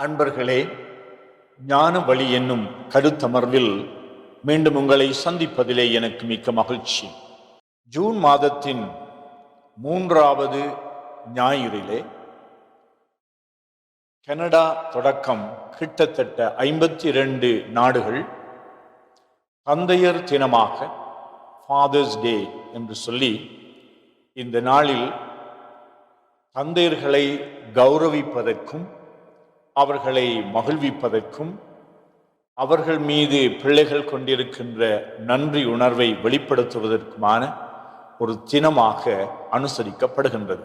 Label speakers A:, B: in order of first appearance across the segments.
A: அன்பர்களே ஞான வழி என்னும் கருத்தமர்வில் மீண்டும் உங்களை சந்திப்பதிலே எனக்கு மிக்க மகிழ்ச்சி. ஜூன் மாதத்தின் மூன்றாவது ஞாயிறிலே கனடா தொடக்கம் கிட்டத்தட்ட ஐம்பத்தி இரண்டு நாடுகள் தந்தையர் தினமாக ஃபாதர்ஸ் டே என்று சொல்லி இந்த நாளில் தந்தையர்களை கௌரவிப்பதற்கும் அவர்களை மகிழ்விப்பதற்கும் அவர்கள் மீது பிள்ளைகள் கொண்டிருக்கின்ற நன்றி உணர்வை வெளிப்படுத்துவதற்குமான ஒரு தினமாக அனுசரிக்கப்படுகின்றது.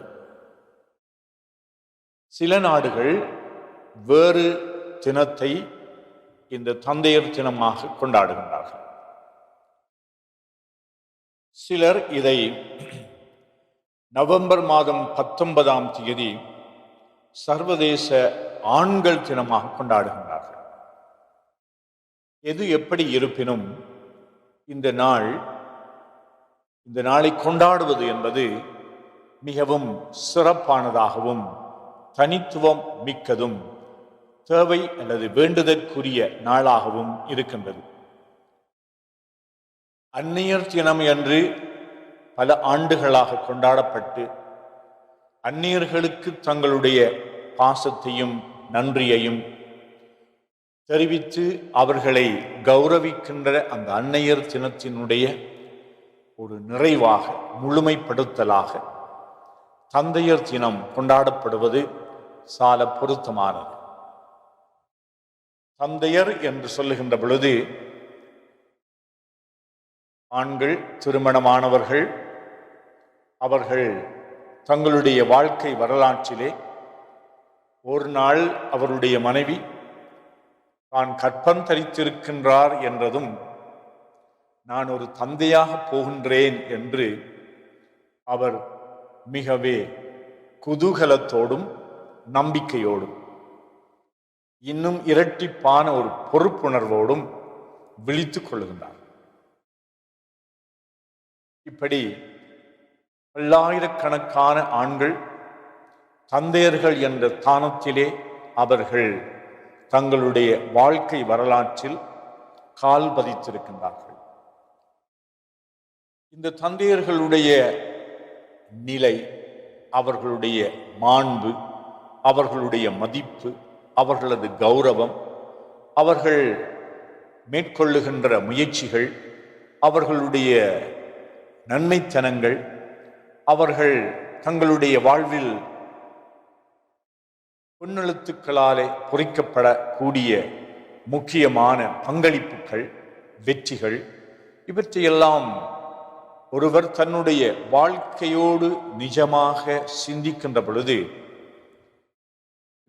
A: சில நாடுகள் வேறு தினத்தை இந்த தந்தையர் தினமாக கொண்டாடுகின்றார்கள். சிலர் இதை நவம்பர் மாதம் பத்தொன்பதாம் தேதி சர்வதேச ஆண்கள் தினமாக கொண்டாடுகின்றார்கள். எது எப்படி இருப்பினும் இந்த நாள் இந்த நாளை கொண்டாடுவது என்பது மிகவும் சிறப்பானதாகவும் தனித்துவம் மிக்கதும் தேவை அல்லது வேண்டுதற்குரிய நாளாகவும் இருக்கின்றது. அந்நியர் தினம் என்று பல ஆண்டுகளாக கொண்டாடப்பட்டு அந்நியர்களுக்கு தங்களுடைய பாசத்தையும் நன்றியையும் தெரிவித்து அவர்களை கௌரவிக்கின்ற அந்த அன்னையர் தினத்தினுடைய ஒரு நிறைவாக முழுமைப்படுத்தலாக தந்தையர் தினம் கொண்டாடப்படுவது சால பொருத்தமானது. தந்தையர் என்று சொல்லுகின்ற பொழுது ஆண்கள் திருமணமானவர்கள் அவர்கள் தங்களுடைய வாழ்க்கை வரலாற்றிலே ஒரு நாள் அவருடைய மனைவி தான் கற்பம் தரித்திருக்கின்றார் என்றதும் நான் ஒரு தந்தையாக போகின்றேன் என்று அவர் மிகவே குதூகலத்தோடும் நம்பிக்கையோடும் இன்னும் இரட்டிப்பான ஒரு பொறுப்புணர்வோடும் விழித்துக் கொள்ளுகின்றார். இப்படி பல்லாயிரக்கணக்கான ஆண்கள் தந்தையர்கள் என்ற தானத்திலே அவர்கள் தங்களுடைய வாழ்க்கை வரலாற்றில் கால் பதித்திருக்கின்றார்கள். இந்த தந்தையர்களுடைய நிலை அவர்களுடைய மாண்பு அவர்களுடைய மதிப்பு அவர்களது கௌரவம் அவர்கள் மேற்கொள்ளுகின்ற முயற்சிகள் அவர்களுடைய நன்மைத்தனங்கள் அவர்கள் தங்களுடைய வாழ்வில் பொன்னெழுத்துக்களாலே பொறிக்கப்படக்கூடிய முக்கியமான பங்களிப்புகள் வெற்றிகள் இவற்றையெல்லாம் ஒருவர் தன்னுடைய வாழ்க்கையோடு நிஜமாக சிந்திக்கின்ற பொழுது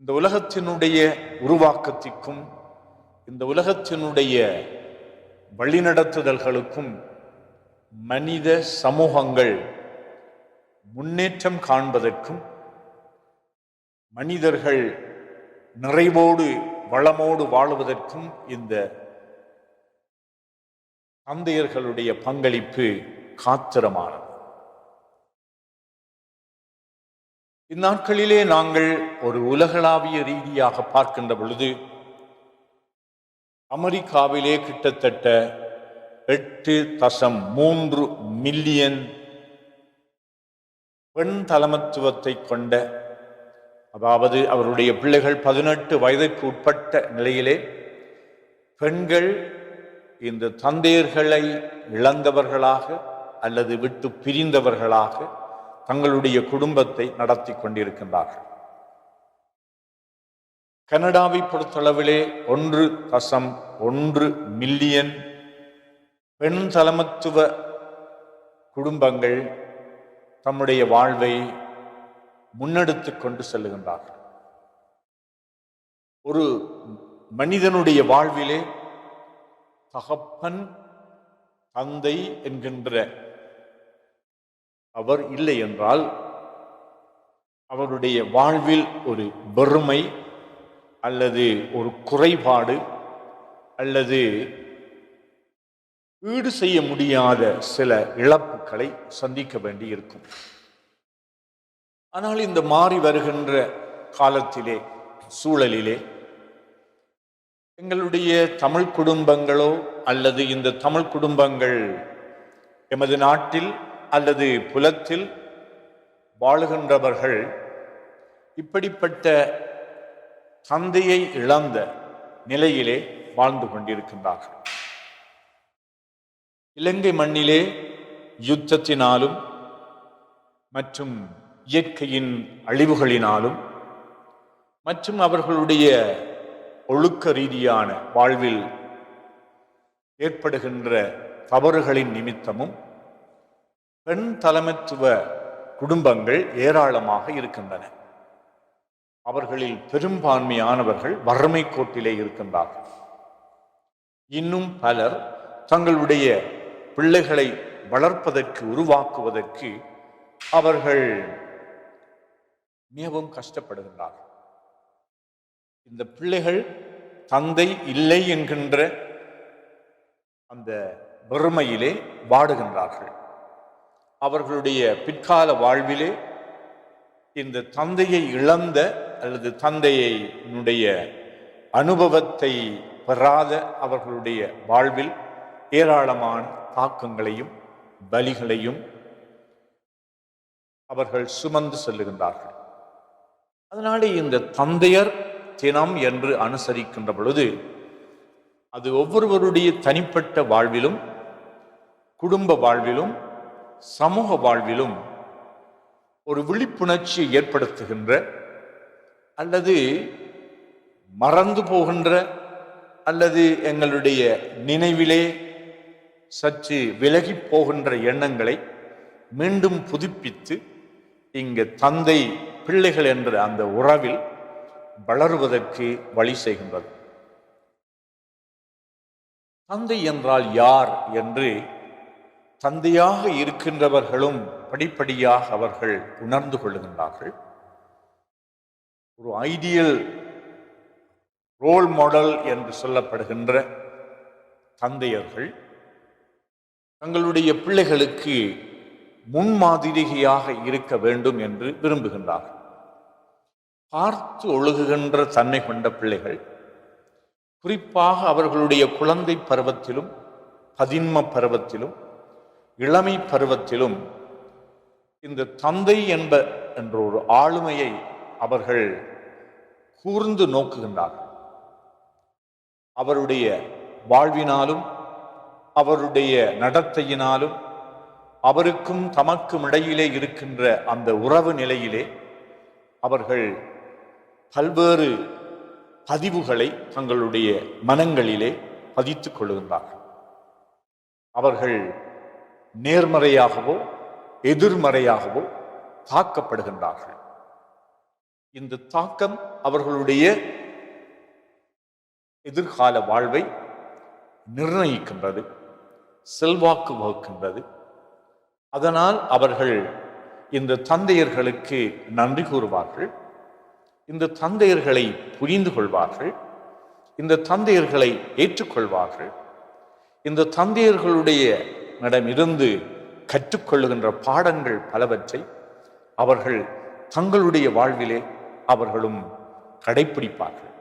A: இந்த உலகத்தினுடைய உருவாக்கத்திற்கும் இந்த உலகத்தினுடைய வழிநடத்துதல்களுக்கும் மனித சமூகங்கள் முன்னேற்றம் காண்பதற்கும் மனிதர்கள் நிறைவோடு வளமோடு வாழுவதற்கும் இந்த தந்தையர்களுடைய பங்களிப்பு காத்திரமானது. இந்நாட்களிலே நாங்கள் ஒரு உலகளாவிய ரீதியாக பார்க்கின்ற பொழுது அமெரிக்காவிலே கிட்டத்தட்ட எட்டு தசம் மூன்று மில்லியன் பெண் தலைமத்துவத்தை கொண்ட அதாவது அவருடைய பிள்ளைகள் பதினெட்டு வயதுக்கு உட்பட்ட நிலையிலே பெண்கள் இந்த தந்தையர்களை இழந்தவர்களாக அல்லது விட்டு பிரிந்தவர்களாக தங்களுடைய குடும்பத்தை நடத்தி கொண்டிருக்கின்றார்கள். கனடாவை பொறுத்தளவிலே ஒன்று தசம் ஒன்று மில்லியன் பெண் தலைமத்துவ குடும்பங்கள் தம்முடைய வாழ்வை முன்னெடுத்து கொண்டு செல்லுகின்றார்கள். ஒரு மனிதனுடைய வாழ்விலே தகப்பன் தந்தை என்கின்ற அவர் இல்லை என்றால் அவருடைய வாழ்வில் ஒரு வெறுமை அல்லது ஒரு குறைபாடு அல்லது ஈடு செய்ய முடியாத சில இழப்புகளை சந்திக்க வேண்டி இருக்கும் ஆனால் இந்த மாறி வருகின்ற காலத்திலே சூழலிலே எங்களுடைய தமிழ் குடும்பங்களோ அல்லது இந்த தமிழ் குடும்பங்கள் எமது நாட்டில் அல்லது புலத்தில் வாழுகின்றவர்கள் இப்படிப்பட்ட தந்தையை இழந்த நிலையிலே வாழ்ந்து கொண்டிருக்கின்றார்கள். இலங்கை மண்ணிலே யுத்தத்தினாலும் மற்றும் இயற்கையின் அழிவுகளினாலும் மற்றும் அவர்களுடைய ஒழுக்க ரீதியான வாழ்வில் ஏற்படுகின்ற தவறுகளின் நிமித்தமும் பெண் தலைமைத்துவ குடும்பங்கள் ஏராளமாக இருக்கின்றன. அவர்களில் பெரும்பான்மையானவர்கள் வறுமை கோட்டிலே இருக்கின்றார்கள். இன்னும் பலர் தங்களுடைய பிள்ளைகளை வளர்ப்பதற்கு உருவாக்குவதற்கு அவர்கள் மிகவும் கஷ்டப்படுகின்றார்கள். இந்த பிள்ளைகள் தந்தை இல்லை என்கின்ற அந்த வறுமையிலே வாடுகின்றார்கள். அவர்களுடைய பிற்கால வாழ்விலே இந்த தந்தையை இழந்த அல்லது தந்தையினுடைய அனுபவத்தை பெறாத அவர்களுடைய வாழ்வில் ஏராளமான தாக்கங்களையும் பலிகளையும் அவர்கள் சுமந்து செல்லுகின்றார்கள். அதனாலே இந்த தந்தையர் தினம் என்று அனுசரிக்கின்ற பொழுது அது ஒவ்வொருவருடைய தனிப்பட்ட வாழ்விலும் குடும்ப வாழ்விலும் சமூக வாழ்விலும் ஒரு விழிப்புணர்ச்சியை ஏற்படுத்துகின்ற அல்லது மறந்து போகின்ற அல்லது எங்களுடைய நினைவிலே சற்று விலகி போகின்ற எண்ணங்களை மீண்டும் புதுப்பித்து இங்கு தந்தை பிள்ளைகள் என்ற அந்த உறவில் வளருவதற்கு வழி செய்கின்றது. தந்தை என்றால் யார் என்று தந்தையாக இருக்கின்றவர்களும் படிப்படியாக அவர்கள் உணர்ந்து கொள்ளுகின்றார்கள். ஒரு ஐடியல் ரோல் மாடல் என்று சொல்லப்படுகின்ற தந்தையர்கள் தங்களுடைய பிள்ளைகளுக்கு முன்மாதிரிகையாக இருக்க வேண்டும் என்று விரும்புகின்றார்கள். பார்த்து ஒழுகுகின்ற தன்மை கொண்ட பிள்ளைகள். குறிப்பாக அவர்களுடைய குழந்தை பருவத்திலும் பதின்ம பருவத்திலும் இளமை பருவத்திலும் இந்த தந்தை என்ப என்ற ஒரு ஆளுமையை அவர்கள் கூர்ந்து நோக்குகின்றார்கள். அவருடைய வாழ்வினாலும் அவருடைய நடத்தையினாலும் அவருக்கும் தமக்கும் இடையிலே இருக்கின்ற அந்த உறவு நிலையிலே அவர்கள் பல்வேறு பதிவுகளை தங்களுடைய மனங்களிலே பதித்துக் கொள்கின்றார்கள் அவர்கள் நேர்மறையாகவோ எதிர்மறையாகவோ தாக்கப்படுகின்றார்கள். இந்த தாக்கம் அவர்களுடைய எதிர்கால வாழ்வை நிர்ணயிக்கின்றது செல்வாக்கு வகுக்கின்றது. அதனால் அவர்கள் இந்த தந்தையர்களுக்கு நன்றி கூறுவார்கள். இந்த தந்தையர்களை புரிந்து கொள்வார்கள். இந்த தந்தையர்களை ஏற்றுக்கொள்வார்கள். இந்த தந்தையர்களுடைய இடமிருந்து கற்றுக்கொள்ளுகின்ற பாடங்கள் பலவற்றை அவர்கள் தங்களுடைய வாழ்விலே அவர்களும் கடைப்பிடிப்பார்கள்.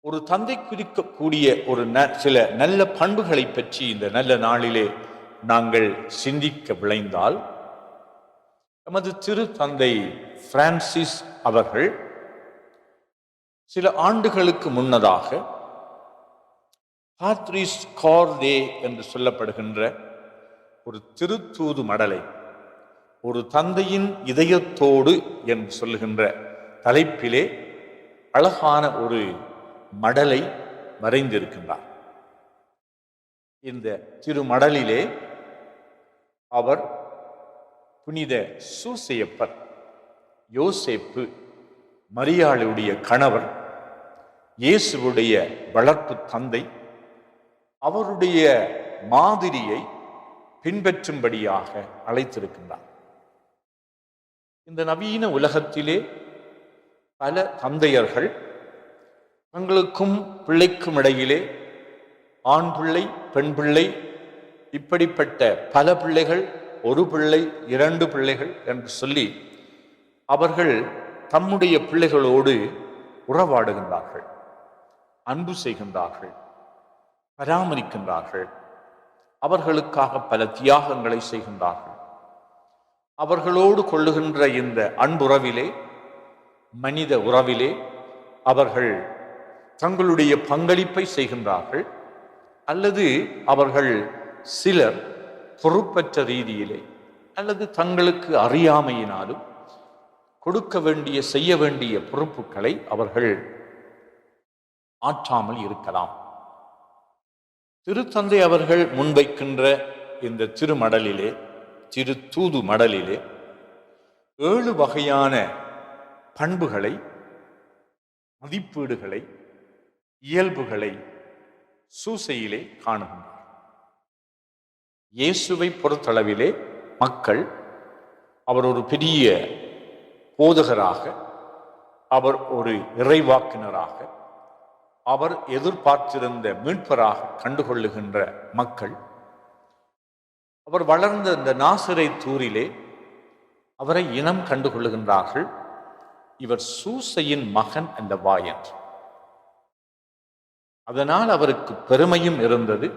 A: ஒரு தந்தை குறிக்கக்கூடிய ஒரு ந- சில நல்ல பண்புகளை பற்றி இந்த நல்ல நாளிலே நாங்கள் சிந்திக்க விளைந்தால் நமது திரு தந்தை பிரான்சிஸ் அவர்கள் சில ஆண்டுகளுக்கு முன்னதாக பாத்ரிஸ் கார்டே என்று சொல்லப்படுகின்ற ஒரு திருத்தூது மடலை ஒரு தந்தையின் இதயத்தோடு என்று சொல்லுகின்ற தலைப்பிலே அழகான ஒரு மடலை வரைந்திருக்கின்றார் இந்த திருமடலிலே அவர் புனித சூசையப்பர் யோசேப்பு மரியாளுடைய கணவர் இயேசுவுடைய வளர்ப்பு தந்தை அவருடைய மாதிரியை பின்பற்றும்படியாக அழைத்திருக்கின்றார். இந்த நவீன உலகத்திலே பல தந்தையர்கள் தங்களுக்கும் பிள்ளைக்கும் இடையிலே ஆண் பிள்ளை பெண் பிள்ளை இப்படிப்பட்ட பல பிள்ளைகள் ஒரு பிள்ளை இரண்டு பிள்ளைகள் என்று சொல்லி அவர்கள் தம்முடைய பிள்ளைகளோடு உறவாடுகின்றார்கள் அன்பு செய்கின்றார்கள் பராமரிக்கின்றார்கள். அவர்களுக்காக பல தியாகங்களை செய்கின்றார்கள். அவர்களோடு கொள்ளுகின்ற இந்த அன்புறவிலே மனித உறவிலே அவர்கள் தங்களுடைய பங்களிப்பை செய்கின்றார்கள் அல்லது அவர்கள் சிலர் பொறுப்பற்ற ரீதியிலே அல்லது தங்களுக்கு அறியாமையினாலும் கொடுக்க வேண்டிய செய்ய வேண்டிய பொறுப்புகளை அவர்கள் ஆற்றாமல் இருக்கலாம். திருத்தந்தை அவர்கள் முன்வைக்கின்ற இந்த திருமடலிலே திரு தூது மடலிலே ஏழு வகையான பண்புகளை மதிப்பீடுகளை இயல்புகளை சூசையிலே காணுகின்றனர் இயேசுவை பொறுத்தளவிலே மக்கள் அவர் ஒரு பெரிய போதகராக அவர் ஒரு இறைவாக்கினராக அவர் எதிர்பார்த்திருந்த மீட்பராக கண்டுகொள்ளுகின்ற மக்கள் அவர் வளர்ந்த இந்த நாசிரை தூரிலே அவரை இனம் கண்டுகொள்ளுகின்றார்கள். இவர் சூசையின் மகன் அந்த வாயன். அதனால் அவருக்கு பெருமையும் இருந்தது.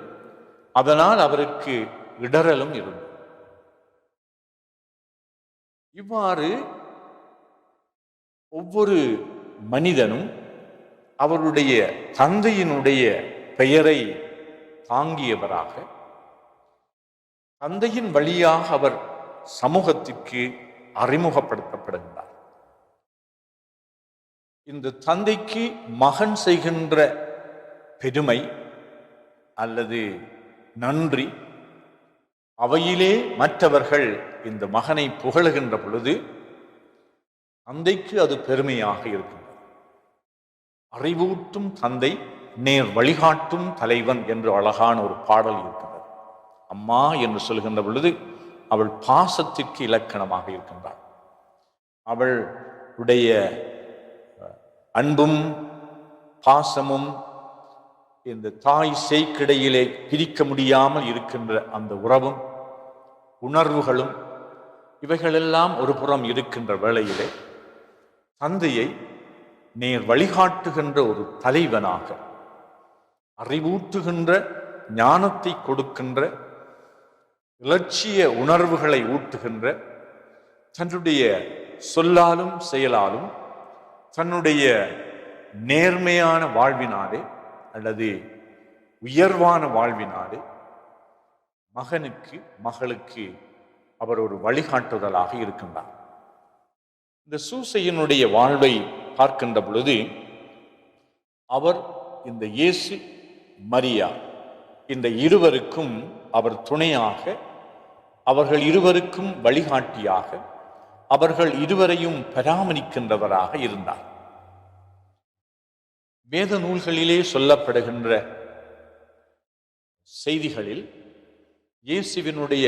A: அதனால் அவருக்கு இடரலும் இருந்தது. இவ்வாறு ஒவ்வொரு மனிதனும் அவருடைய தந்தையினுடைய பெயரை தாங்கியவராக தந்தையின் வழியாக அவர் சமூகத்திற்கு அறிமுகப்படுத்தப்படுகிறார். இந்த தந்தைக்கு மகன் செய்கின்ற பெருமை அல்லது நன்றி அவையிலே மற்றவர்கள் இந்த மகனை புகழுகின்ற பொழுது தந்தைக்கு அது பெருமையாக இருக்கும் அறிவூட்டும் தந்தை நேர் வழிகாட்டும் தலைவன் என்று அழகான ஒரு பாடல் இருக்கின்றது. அம்மா என்று சொல்கின்ற பொழுது அவள் பாசத்திற்கு இலக்கணமாக இருக்கின்றாள். அவள் உடைய அன்பும் பாசமும் இந்த தாய் சேய்க்கிடையிலே பிரிக்க முடியாமல் இருக்கின்ற அந்த உறவும் உணர்வுகளும் இவைகளெல்லாம் ஒரு புறம் இருக்கின்ற வேளையிலே தந்தையை நேர் வழிகாட்டுகின்ற ஒரு தலைவனாக அறிவூட்டுகின்ற ஞானத்தை கொடுக்கின்ற இலட்சிய உணர்வுகளை ஊட்டுகின்ற தன்னுடைய சொல்லாலும் செயலாலும் தன்னுடைய நேர்மையான வாழ்வினாலே அல்லது உயர்வான வாழ்வினாலே மகனுக்கு மகளுக்கு அவர் ஒரு வழிகாட்டுதலாக இருக்கின்றார். இந்த சூசையினுடைய வாழ்வை பார்க்கின்ற பொழுது அவர் இந்த இயேசு மரியா இந்த இருவருக்கும் அவர் துணையாக அவர்கள் இருவருக்கும் வழிகாட்டியாக அவர்கள் இருவரையும் பராமரிக்கின்றவராக இருந்தார். வேத நூல்களிலே சொல்லப்படுகின்ற செய்திகளில் இயேசுவினுடைய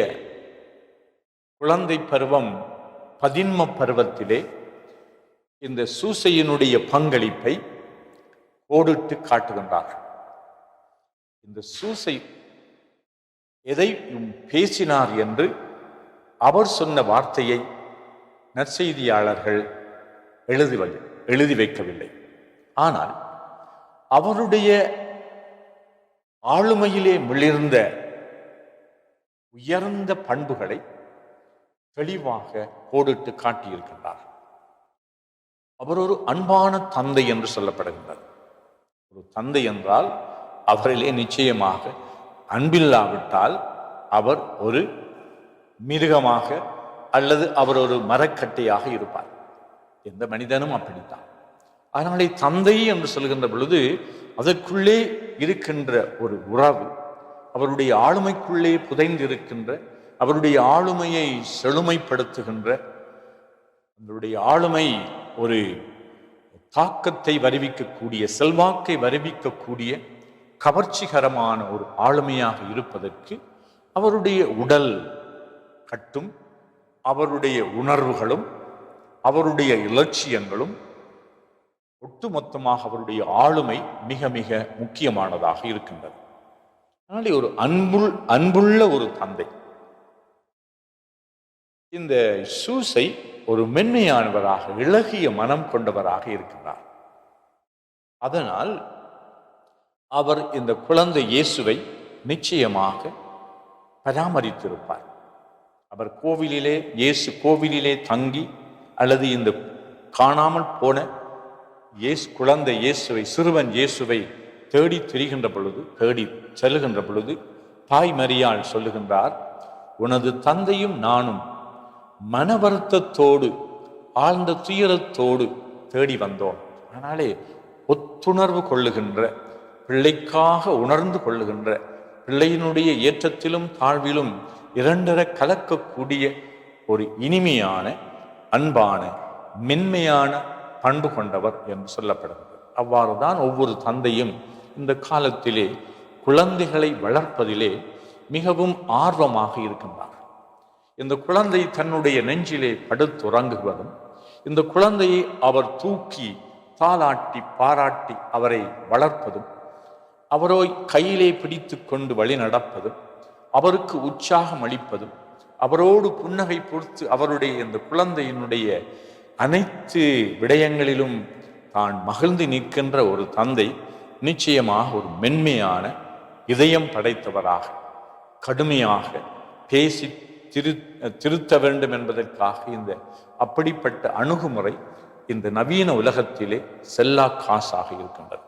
A: குழந்தை பருவம் பதின்ம பருவத்திலே இந்த சூசையினுடைய பங்களிப்பை கோடிட்டு காட்டுகின்றார்கள். இந்த சூசை எதை பேசினார் என்று அவர் சொன்ன வார்த்தையை நற்செய்தியாளர்கள் எழுதி எழுதி வைக்கவில்லை. ஆனால் அவருடைய ஆளுமையிலே மிளிர்ந்த உயர்ந்த பண்புகளை தெளிவாக கோடிட்டு காட்டியிருக்கின்றார். அவர் ஒரு அன்பான தந்தை என்று சொல்லப்படுகின்றார் ஒரு தந்தை என்றால் அவரிலே நிச்சயமாக அன்பில்லாவிட்டால் அவர் ஒரு மிருகமாக அல்லது அவர் ஒரு மரக்கட்டையாக இருப்பார். எந்த மனிதனும் அப்படித்தான். அதனாலே தந்தை என்று சொல்கின்ற பொழுது அதற்குள்ளே இருக்கின்ற ஒரு உறவு அவருடைய ஆளுமைக்குள்ளே புதைந்து இருக்கின்ற அவருடைய ஆளுமையை செழுமைப்படுத்துகின்ற அவருடைய ஆளுமை ஒரு தாக்கத்தை வருவிக்கக்கூடிய செல்வாக்கை வருவிக்கக்கூடிய கவர்ச்சிகரமான ஒரு ஆளுமையாக இருப்பதற்கு அவருடைய உடல் கட்டும் அவருடைய உணர்வுகளும் அவருடைய இலட்சியங்களும் ஒட்டுமொத்தமாக அவருடைய ஆளுமை மிக மிக முக்கியமானதாக இருக்கின்றது. அதனாலே ஒரு அன்புள் அன்புள்ள ஒரு தந்தை. இந்த சூசை ஒரு மென்மையானவராக இளகிய மனம் கொண்டவராக இருக்கின்றார் அதனால் அவர் இந்த குழந்தை இயேசுவை நிச்சயமாக பராமரித்திருப்பார். அவர் கோவிலிலே இயேசு கோவிலிலே தங்கி அல்லது இந்த காணாமல் போன இயேசு குழந்தை இயேசுவை சிறுவன் இயேசுவை தேடி திரிகின்ற பொழுது தேடி செல்லுகின்ற பொழுது தாய் மரியாள் சொல்லுகின்றார் உனது தந்தையும் நானும் மன வருத்தத்தோடு ஆழ்ந்த துயரத்தோடு தேடி வந்தோம். ஆனாலே ஒத்துணர்வு கொள்ளுகின்ற பிள்ளைக்காக உணர்ந்து கொள்ளுகின்ற பிள்ளையினுடைய ஏற்றத்திலும் தாழ்விலும் இரண்டரை கலக்கக்கூடிய ஒரு இனிமையான அன்பான மென்மையான பண்பு கொண்டவர் என்று சொல்லப்படுகிறது. அவ்வாறுதான் ஒவ்வொரு தந்தையும் இந்த காலத்திலே குழந்தைகளை வளர்ப்பதிலே மிகவும் ஆர்வமாக இருக்கின்றார். இந்த குழந்தை தன்னுடைய நெஞ்சிலே படுத்துறங்குவதும் இந்த குழந்தையை அவர் தூக்கி தாளாட்டி பாராட்டி அவரை வளர்ப்பதும் அவரோ கையிலே பிடித்து கொண்டு வழி நடப்பதும் அவருக்கு உற்சாகம் அளிப்பதும் அவரோடு புன்னகை பொறுத்து அவருடைய இந்த குழந்தையினுடைய அனைத்து விடயங்களிலும் தான் மகிழ்ந்து நிற்கின்ற ஒரு தந்தை நிச்சயமாக ஒரு மென்மையான இதயம் படைத்தவராக கடுமையாக பேசி திரு திருத்த வேண்டும் என்பதற்காக இந்த அப்படிப்பட்ட அணுகுமுறை இந்த நவீன உலகத்திலே செல்லா காசாக இருக்கின்றது.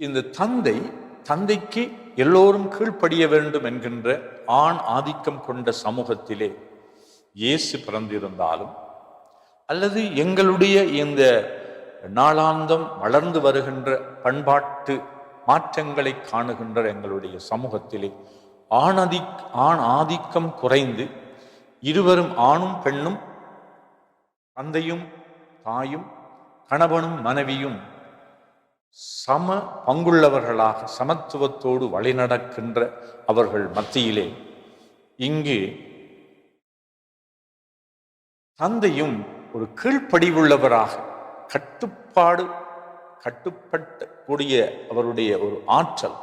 A: இந்த தந்தை தந்தைக்கு எல்லோரும் கீழ்ப்படிய வேண்டும் என்கின்ற ஆண் ஆதிக்கம் கொண்ட சமூகத்திலே இயேசு பிறந்திருந்தாலும் அல்லது எங்களுடைய இந்த நாளாந்தம் வளர்ந்து வருகின்ற பண்பாட்டு மாற்றங்களை காணுகின்ற எங்களுடைய சமூகத்திலே ஆணதி ஆண் ஆதிக்கம் குறைந்து இருவரும் ஆணும் பெண்ணும் தந்தையும் தாயும் கணவனும் மனைவியும் சம பங்குள்ளவர்களாக சமத்துவத்தோடு வழிநடக்கின்ற அவர்கள் மத்தியிலே இங்கு தந்தையும் ஒரு கீழ்ப்படிவுள்ளவராக கட்டுப்பாடு கட்டுப்பட்ட கூடிய அவருடைய ஒரு ஆற்றல்.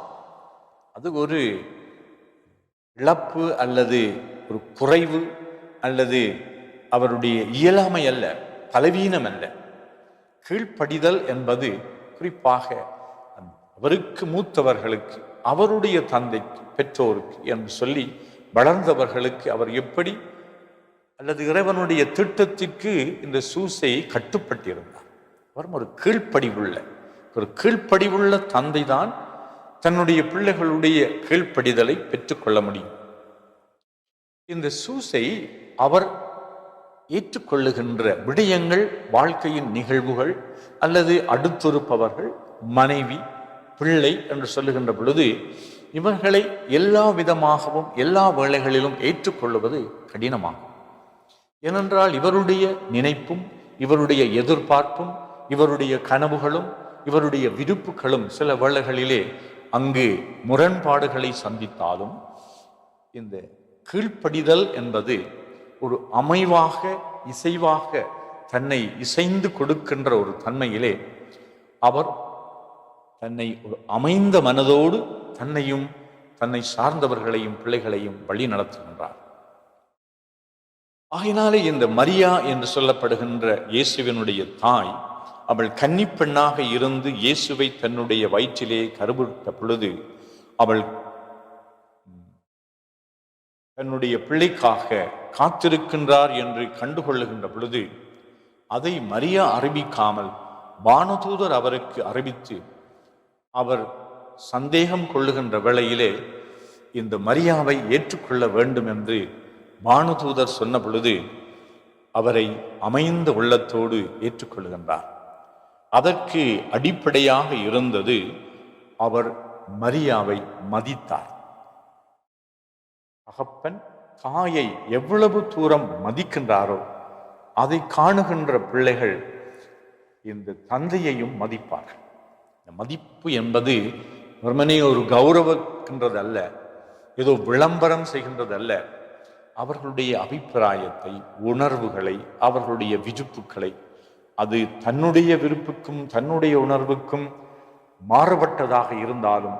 A: அது ஒரு இழப்பு அல்லது ஒரு குறைவு அல்லது அவருடைய இயலாமை அல்ல பலவீனம் அல்ல. கீழ்ப்படிதல் என்பது குறிப்பாக அவருக்கு மூத்தவர்களுக்கு அவருடைய தந்தைக்கு பெற்றோருக்கு என்று சொல்லி வளர்ந்தவர்களுக்கு அவர் எப்படி அல்லது இறைவனுடைய திட்டத்திற்கு இந்த சூசை கட்டுப்பட்டிருந்தார். அவர் ஒரு கீழ்ப்படிவுள்ள ஒரு கீழ்ப்படிவுள்ள தந்தை தான் தன்னுடைய பிள்ளைகளுடைய கீழ்ப்படிதலை பெற்றுக்கொள்ள முடியும். இந்த சூசை அவர் ஏற்றுக்கொள்ளுகின்ற விடயங்கள் வாழ்க்கையின் நிகழ்வுகள் அல்லது அடுத்திருப்பவர்கள் மனைவி பிள்ளை என்று சொல்லுகின்ற பொழுது இவர்களை எல்லா விதமாகவும் எல்லா வேளைகளிலும் ஏற்றுக்கொள்வது கடினமாகும். ஏனென்றால் இவருடைய நினைப்பும் இவருடைய எதிர்பார்ப்பும் இவருடைய கனவுகளும் இவருடைய விருப்புகளும் சில வேளைகளிலே அங்கு முரண்பாடுகளை சந்தித்தாலும் இந்த கீழ்ப்படிதல் என்பது ஒரு அமைவாக இசைவாக தன்னை இசைந்து கொடுக்கின்ற ஒரு தன்மையிலே அவர் தன்னை ஒரு அமைந்த மனதோடு தன்னையும் தன்னை சார்ந்தவர்களையும் பிள்ளைகளையும் வழி நடத்துகின்றார். ஆகினாலே இந்த மரியா என்று சொல்லப்படுகின்ற இயேசுவினுடைய தாய் அவள் கன்னிப்பெண்ணாக இருந்து இயேசுவை தன்னுடைய வயிற்றிலே கருவுற்ற பொழுது அவள் தன்னுடைய பிள்ளைக்காக காத்திருக்கின்றார் என்று கண்டுகொள்ளுகின்ற பொழுது அதை மரியா அறிவிக்காமல் வானதூதர் அவருக்கு அறிவித்து அவர் சந்தேகம் கொள்ளுகின்ற வேளையிலே இந்த மரியாவை ஏற்றுக்கொள்ள வேண்டும் என்று வானதூதர் சொன்ன பொழுது அவரை அமைந்த உள்ளத்தோடு ஏற்றுக்கொள்கின்றார். அதற்கு அடிப்படையாக இருந்தது அவர் மரியாவை மதித்தார். தகப்பன் தாயை எவ்வளவு தூரம் மதிக்கின்றாரோ அதை காணுகின்ற பிள்ளைகள் இந்த தந்தையையும் மதிப்பார்கள். இந்த மதிப்பு என்பது வெறுமனே ஒரு கௌரவக்கின்றது அல்ல ஏதோ விளம்பரம் செய்கின்றது அல்ல அவர்களுடைய அபிப்பிராயத்தை உணர்வுகளை அவர்களுடைய விருப்புகளை அது தன்னுடைய விருப்புக்கும் தன்னுடைய உணர்வுக்கும் மாறுபட்டதாக இருந்தாலும்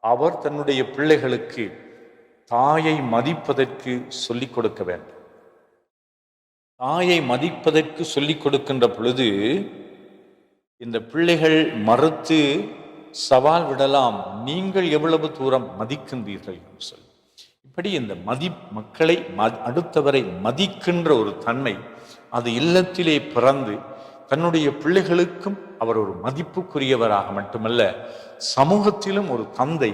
A: அவர் தன்னுடைய பிள்ளைகளுக்கு தாயை மதிப்பதற்கு சொல்லிக் கொடுக்க வேண்டும். தாயை மதிப்பதற்கு சொல்லிக் கொடுக்கின்ற பொழுது இந்த பிள்ளைகள் மறுத்து சவால் விடலாம் நீங்கள் எவ்வளவு தூரம் மதிக்கின்றீர்கள் என்று சொல்லி. இப்படி இந்த மதி மக்களை ம- அடுத்தவரை மதிக்கின்ற ஒரு தன்மை அது இல்லத்திலே பிறந்து தன்னுடைய பிள்ளைகளுக்கும் அவர் ஒரு மதிப்புக்குரியவராக மட்டுமல்ல சமூகத்திலும் ஒரு தந்தை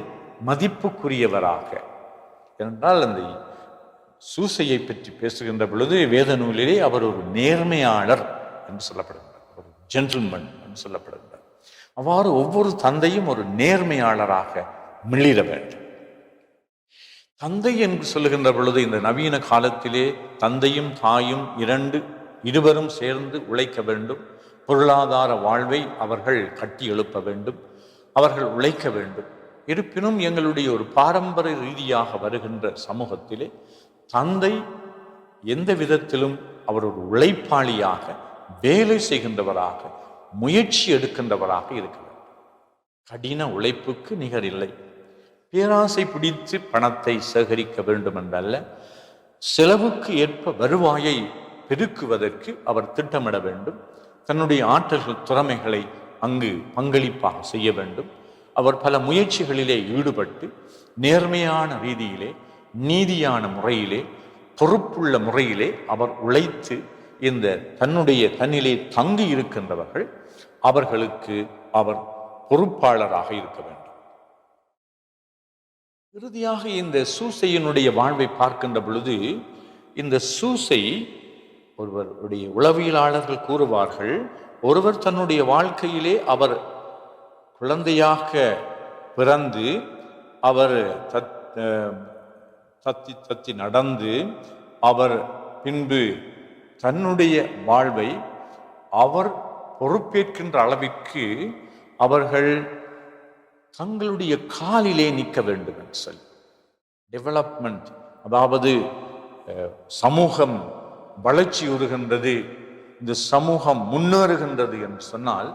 A: மதிப்புக்குரியவராக. என்றால் அந்த சூசையை பற்றி பேசுகின்ற பொழுது வேத நூலிலே அவர் ஒரு நேர்மையாளர் என்று சொல்லப்படுகிறார் ஒரு ஜென்டில்மன் என்று சொல்லப்படுகிறார் அவ்வாறு ஒவ்வொரு தந்தையும் ஒரு நேர்மையாளராக மிளிர வேண்டும். தந்தை என்று சொல்லுகின்ற பொழுது இந்த நவீன காலத்திலே தந்தையும் தாயும் இரண்டு இருவரும் சேர்ந்து உழைக்க வேண்டும். பொருளாதார வாழ்வை அவர்கள் கட்டி எழுப்ப வேண்டும். அவர்கள் உழைக்க வேண்டும். இருப்பினும் எங்களுடைய ஒரு பாரம்பரிய ரீதியாக வருகின்ற சமூகத்திலே தந்தை எந்த விதத்திலும் அவர் ஒரு உழைப்பாளியாக வேலை செய்கின்றவராக முயற்சி எடுக்கின்றவராக இருக்கிறார் கடின உழைப்புக்கு நிகர் இல்லை. பேராசை பிடித்து பணத்தை சேகரிக்க வேண்டும் என்றல்ல செலவுக்கு ஏற்ப வருவாயை பெருக்குவதற்கு அவர் திட்டமிட வேண்டும். தன்னுடைய ஆற்றல்கள் திறமைகளை அங்கு பங்களிப்பாக செய்ய வேண்டும். அவர் பல முயற்சிகளிலே ஈடுபட்டு நேர்மையான ரீதியிலே நீதியான முறையிலே பொறுப்புள்ள முறையிலே அவர் உழைத்து இந்த தன்னுடைய தன்னிலே தங்கி இருக்கின்றவர்கள் அவர்களுக்கு அவர் பொறுப்பாளராக இருக்க வேண்டும். இறுதியாக இந்த சூசையினுடைய வாழ்வை பார்க்கின்ற பொழுது இந்த சூசை ஒருவருடைய உளவியலாளர்கள் கூறுவார்கள் ஒருவர் தன்னுடைய வாழ்க்கையிலே அவர் குழந்தையாக பிறந்து அவர் தத் தத்தி தத்தி நடந்து அவர் பின்பு தன்னுடைய வாழ்வை அவர் பொறுப்பேற்கின்ற அளவிற்கு அவர்கள் தங்களுடைய காலிலே நிற்க வேண்டும் என்று சொல்லி. டெவலப்மெண்ட் அதாவது சமூகம் வளர்ச்சியுறுகின்றது இந்த சமூகம் முன்னேறுகின்றது என்று சொன்னால்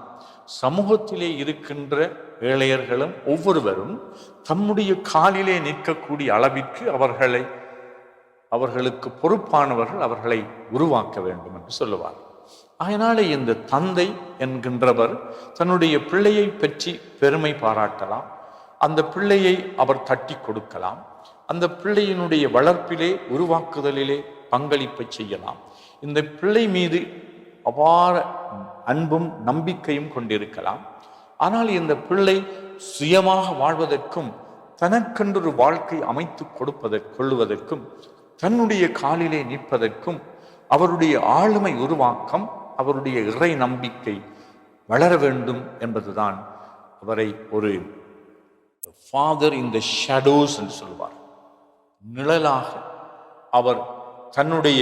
A: சமூகத்திலே இருக்கின்ற ஏழையர்களும் ஒவ்வொருவரும் தம்முடைய காலிலே நிற்கக்கூடிய அளவிற்கு அவர்களை அவர்களுக்கு பொறுப்பானவர்கள் அவர்களை உருவாக்க வேண்டும் என்று சொல்லுவார். அதனால இந்த தந்தை என்கின்றவர் தன்னுடைய பிள்ளையை பற்றி பெருமை பாராட்டலாம். அந்த பிள்ளையை அவர் தட்டி கொடுக்கலாம். அந்த பிள்ளையினுடைய வளர்ப்பிலே உருவாக்குதலிலே பங்களிப்பை செய்யலாம். இந்த பிள்ளை மீது அபார அன்பும் நம்பிக்கையும் கொண்டிருக்கலாம். ஆனால் இந்த பிள்ளை சுயமாக வாழ்வதற்கும் தனக்கென்றொரு வாழ்க்கை அமைத்து கொடுப்பதற்கு கொள்ளுவதற்கும் தன்னுடைய காலிலே நிற்பதற்கும் அவருடைய ஆளுமை உருவாக்கம் அவருடைய இறை நம்பிக்கை வளர வேண்டும் என்பதுதான் அவரை ஒரு ஃபாதர் இன் த ஷடோஸ் என்று சொல்வார் நிழலாக அவர் தன்னுடைய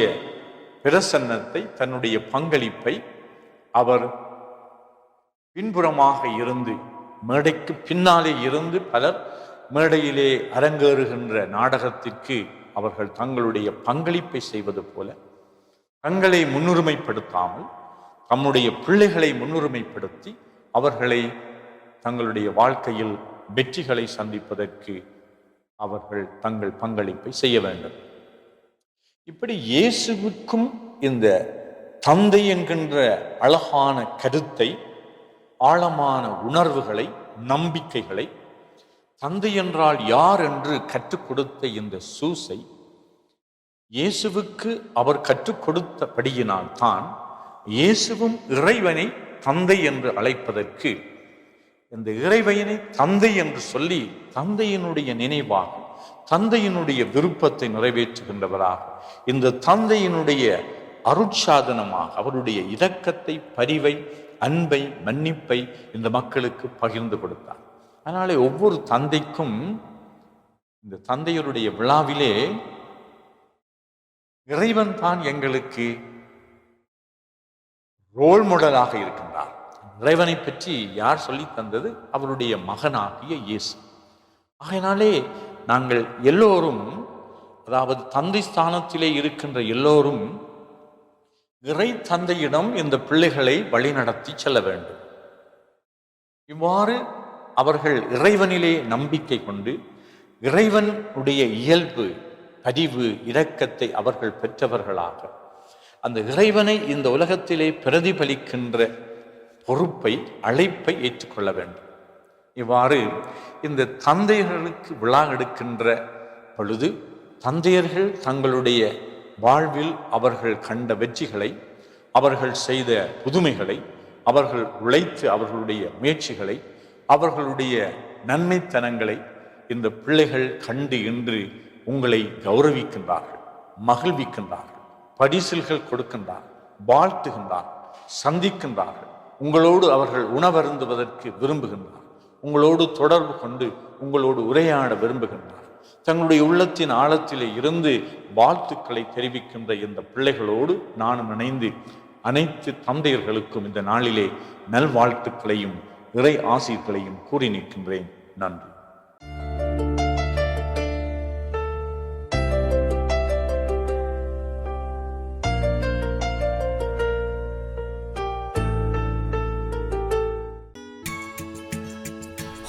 A: பிரசன்னத்தை தன்னுடைய பங்களிப்பை அவர் பின்புறமாக இருந்து மேடைக்கு பின்னாலே இருந்து பலர் மேடையிலே அரங்கேறுகின்ற நாடகத்திற்கு அவர்கள் தங்களுடைய பங்களிப்பை செய்வது போல தங்களை முன்னுரிமைப்படுத்தாமல் தம்முடைய பிள்ளைகளை முன்னுரிமைப்படுத்தி அவர்களை தங்களுடைய வாழ்க்கையில் வெற்றிகளை சந்திப்பதற்கு அவர்கள் தங்கள் பங்களிப்பை செய்ய வேண்டும். இப்படி இயேசுவுக்கும் இந்த தந்தை என்கின்ற அழகான கருத்தை ஆழமான உணர்வுகளை நம்பிக்கைகளை தந்தை என்றால் யார் என்று கற்றுக் கொடுத்த இந்த சூசை இயேசுவுக்கு அவர் கற்றுக் கொடுத்தபடியினால் தான் இயேசுவும் இறைவனை தந்தை என்று அழைப்பதற்கு இந்த இறைவனை தந்தை என்று சொல்லி தந்தையினுடைய நினைவாக தந்தையினுடைய விருப்பத்தை நிறைவேற்றுகின்றவராக இந்த தந்தையினுடைய அருட்சாதனமாக அவருடைய இரக்கத்தை பரிவை அன்பை மன்னிப்பை இந்த மக்களுக்கு பகிர்ந்து கொடுத்தார். அதனாலே ஒவ்வொரு தந்தைக்கும் இந்த தந்தையருடைய விழாவிலே இறைவன் தான் எங்களுக்கு ரோல் மாடலாக இருக்கின்றார். இறைவனை பற்றி யார் சொல்லி தந்தது? அவருடைய மகனாகிய இயேசு. ஆகையினாலே நாங்கள் எல்லோரும் அதாவது தந்தை ஸ்தானத்திலே இருக்கின்ற எல்லோரும் இறை தந்தையிடம் இந்த பிள்ளைகளை வழிநடத்தி செல்ல வேண்டும். இவ்வாறு அவர்கள் இறைவனிலே நம்பிக்கை கொண்டு இறைவனுடைய இயல்பு பதிவு இரக்கத்தை அவர்கள் பெற்றவர்களாக அந்த இறைவனை இந்த உலகத்திலே பிரதிபலிக்கின்ற பொறுப்பை அழைப்பை ஏற்றுக்கொள்ள வேண்டும். இவ்வாறு இந்த தந்தையர்களுக்கு விழா எடுக்கின்ற பொழுது தந்தையர்கள் தங்களுடைய வாழ்வில் அவர்கள் கண்ட வெற்றிகளை அவர்கள் செய்த புதுமைகளை அவர்கள் உழைத்து அவர்களுடைய முயற்சிகளை அவர்களுடைய நன்மைத்தனங்களை இந்த பிள்ளைகள் கண்டு இன்று உங்களை கௌரவிக்கின்றார்கள் மகிழ்விக்கின்றார்கள் பரிசில்கள் கொடுக்கின்றார்கள் வாழ்த்துகின்றார்கள் சந்திக்கின்றார்கள். உங்களோடு அவர்கள் உணவருந்துவதற்கு விரும்புகின்றார்கள். உங்களோடு தொடர்பு கொண்டு உங்களோடு உரையாட விரும்புகின்றார். தங்களுடைய உள்ளத்தின் ஆழத்திலே இருந்து வாழ்த்துக்களை தெரிவிக்கின்ற இந்த பிள்ளைகளோடு நானும் இணைந்து அனைத்து தந்தையர்களுக்கும் இந்த நாளிலே நல்வாழ்த்துக்களையும் இறை ஆசிர்களையும் கூறி நிற்கின்றேன். நன்றி.